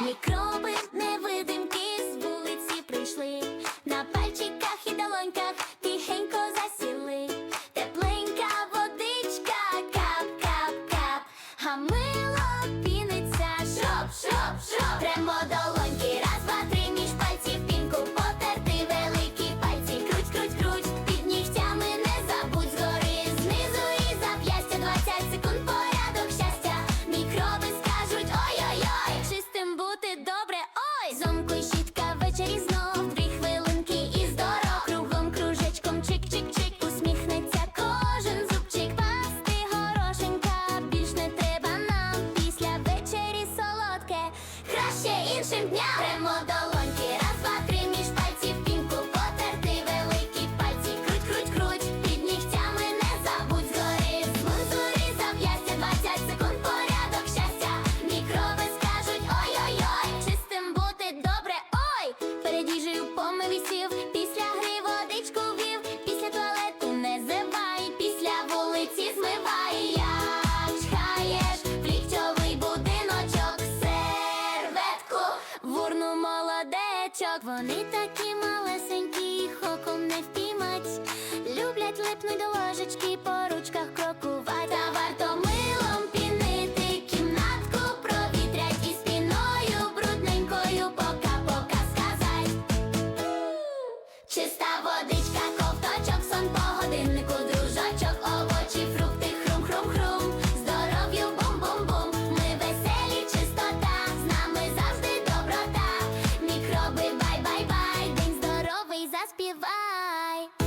Мікроби невидимки з вулиці прийшли, на пальчиках і долоньках тихенько засіли. Тепленька водичка, кап-кап-кап, а мило піниться, шоп, шоп. прямо до. Робочим дням. Тремо долоньки, раз, два, три, між пальців. Пінку Потерти. Великі пальці, круть, круть, круть. Під нігтями не забудь. Згори Змунзури зав'язця 20 секунд порядок щастя. Мікроби скажуть ой-ой-ой Чистим бути добре, ой! Перед їжею качок, вони такі малесенькі, їх оком не впіймать. Люблять липнуть до ложечки, по ручках крокувати. Та варто милом пінити, кімнатку провітрять і спіною брудненькою пока-пока сказать. Чиста заспівай.